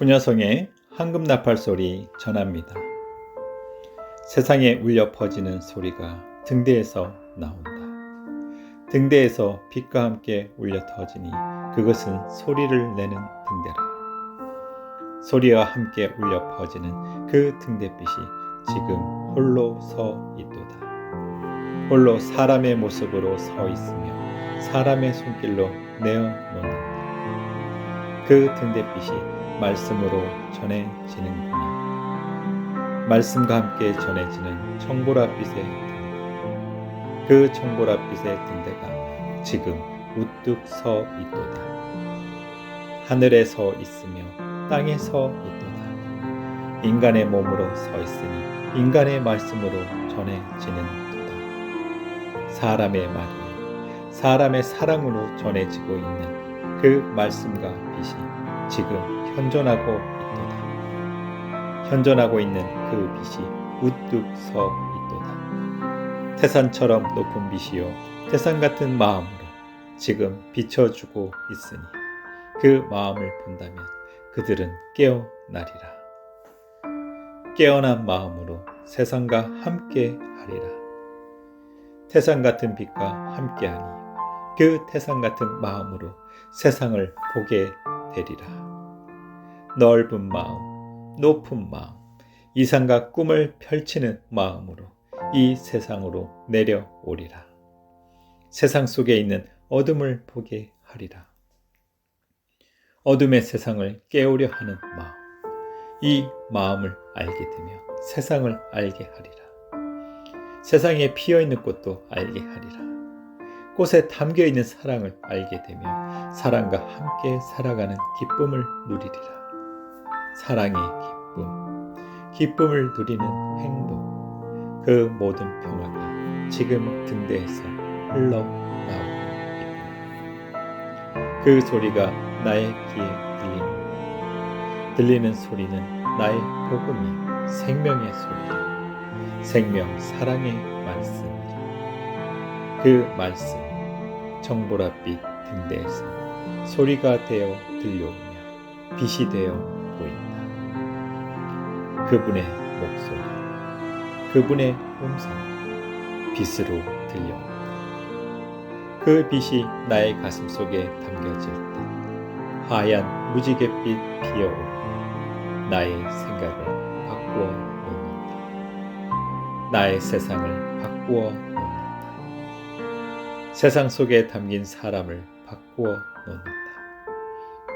구녀성의 황금 나팔 소리 전합니다. 세상에 울려 퍼지는 소리가 등대에서 나온다. 등대에서 빛과 함께 울려 터지니 그것은 소리를 내는 등대라. 소리와 함께 울려 퍼지는 그 등대빛이 지금 홀로 서 있도다. 홀로 사람의 모습으로 서 있으며 사람의 손길로 내어 놓는다. 그 등대빛이 말씀으로 전해지는구나. 말씀과 함께 전해지는 청보라빛의 등대. 그 청보라빛의 등대가 지금 우뚝 서 있도다. 하늘에 서 있으며 땅에 서 있도다. 인간의 몸으로 서 있으니 인간의 말씀으로 전해지는 도다. 사람의 말이 사람의 사랑으로 전해지고 있는 그 말씀과 빛이 지금 현존하고 있도다. 현존하고 있는 그 빛이 우뚝 서 있도다. 태산처럼 높은 빛이요 태산 같은 마음으로 지금 비춰주고 있으니 그 마음을 본다면 그들은 깨어나리라. 깨어난 마음으로 세상과 함께 하리라. 태산 같은 빛과 함께하니 그 태산 같은 마음으로 세상을 보게 되리라. 넓은 마음, 높은 마음, 이상과 꿈을 펼치는 마음으로 이 세상으로 내려오리라. 세상 속에 있는 어둠을 보게 하리라. 어둠의 세상을 깨우려 하는 마음, 이 마음을 알게 되며 세상을 알게 하리라. 세상에 피어 있는 꽃도 알게 하리라. 꽃에 담겨 있는 사랑을 알게 되며 사랑과 함께 살아가는 기쁨을 누리리라. 사랑의 기쁨, 기쁨을 누리는 행복, 그 모든 평화가 지금 등대에서 흘러나오고 있구나. 그 소리가 나의 귀에 들리는, 들리는 소리는 나의 복음이 생명의 소리라. 생명 사랑의 말씀이라. 그 말씀, 정보랏빛 등대에서 소리가 되어 들려오며 빛이 되어 보인다. 그분의 목소리, 그분의 음성, 빛으로 들려온다. 그 빛이 나의 가슴 속에 담겨질 때 하얀 무지갯빛 피어오르 나의 생각을 바꾸어 놓는다. 나의 세상을 바꾸어. 세상 속에 담긴 사람을 바꾸어 놓는다.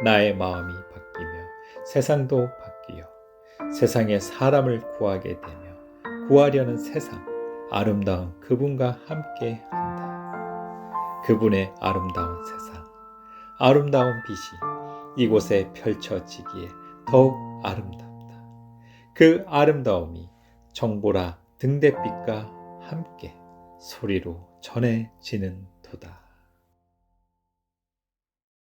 나의 마음이 바뀌며 세상도 바뀌어 세상의 사람을 구하게 되며 구하려는 세상 아름다운 그분과 함께 한다. 그분의 아름다운 세상, 아름다운 빛이 이곳에 펼쳐지기에 더욱 아름답다. 그 아름다움이 정보라 등대빛과 함께 소리로 전해지는 도다.